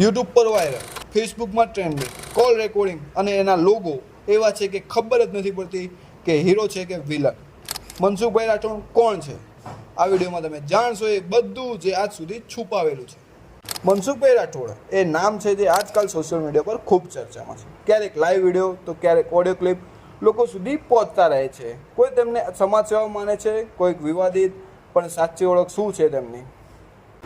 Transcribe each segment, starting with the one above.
YouTube પર viral ફેસબુકમાં trending call recording અને એના લોગો એવા છે કે ખબર જ નથી પડતી કે હીરો છે કે વિલન મનસુખભાઈ રાઠોડ કોણ છે? આ વિડીયોમાં તમે જાણશો એ બધું જે આજ સુધી છુપાવેલું છે. મનસુખભાઈ રાઠોડ, એ નામ છે જે આજકાલ સોશિયલ મીડિયા પર ખૂબ ચર્ચામાં છે. ક્યારેક લાઈવ વીડિયો તો ક્યારેક ઓડિયો ક્લિપ લોકો સુધી પહોંચતા રહે છે. કોઈ તેમને સમાજ સેવા માને છે, કોઈક વિવાદિત, પણ સાચી ઓળખ શું છે તેમની?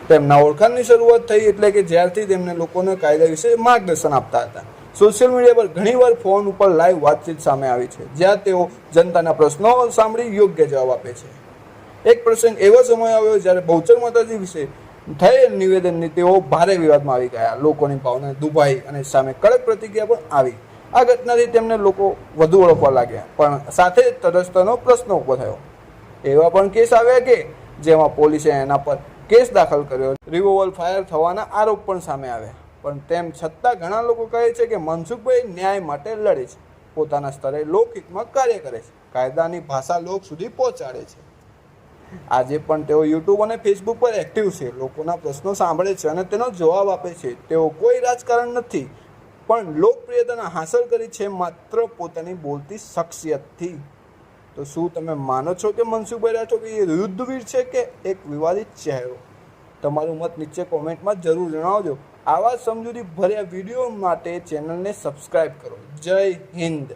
તેમના ઓળખાણની શરૂઆત થઈ એટલે કે જ્યારથી તેમને લોકોને કાયદા વિશે માર્ગદર્શન આપતા હતા. સોશિયલ મીડિયા પર ઘણીવાર ફોન ઉપર લાઈવ વાતચીત સામે આવી છે, જ્યાં તેઓ જનતાના પ્રશ્નો સાંભળી યોગ્ય જવાબ આપે છે. એક પ્રસંગ એવો સમય આવ્યો જ્યારે બહુચર માતાજી વિશે થયેલ નિવેદનની તેઓ ભારે વિવાદમાં આવી ગયા. લોકોની ભાવના દુભાઈ અને સામે કડક પ્રતિક્રિયા પણ આવી. આ ઘટનાથી તેમને લોકો વધુ ઓળખવા લાગ્યા, પણ સાથે જ તટસ્થનો પ્રશ્ન ઊભો થયો. એવા પણ કેસ આવ્યા કે જેમાં પોલીસે એના પર કેસ દાખલ કર્યો. રિવોલ્વર ફાયર થવાના આરોપ પણ સામે આવ્યા પણ તેમ છતાં ઘણા લોકો કહે છે કે મનસુખભાઈ ન્યાય માટે લડે છે. પોતાના સ્તરે લોકહિતમાં કાર્ય કરે છે. કાયદાની ભાષા લોક સુધી પહોંચાડે છે. આજે પણ તેઓ યુટ્યુબ અને ફેસબુક પર એક્ટિવ છે. લોકોના પ્રશ્નો સાંભળે છે અને તેનો જવાબ આપે છે. તેઓ કોઈ રાજકારણ નથી, પણ લોકપ્રિયતાના હાંસલ કરી છે. માત્ર પોતાની બોલતી શખ્સિયતથી. તો શું તમે માનો છો કે મનસુખભાઈ રાઠોડ એ યુદ્ધવીર છે કે એક વિવાદિત ચહેરો? તમારું મત નીચે કોમેન્ટમાં જરૂર જણાવજો. આવા સમજૂતી ભર્યા વીડિયો માટે ચેનલને સબસ્ક્રાઈબ કરો. જય હિન્દ.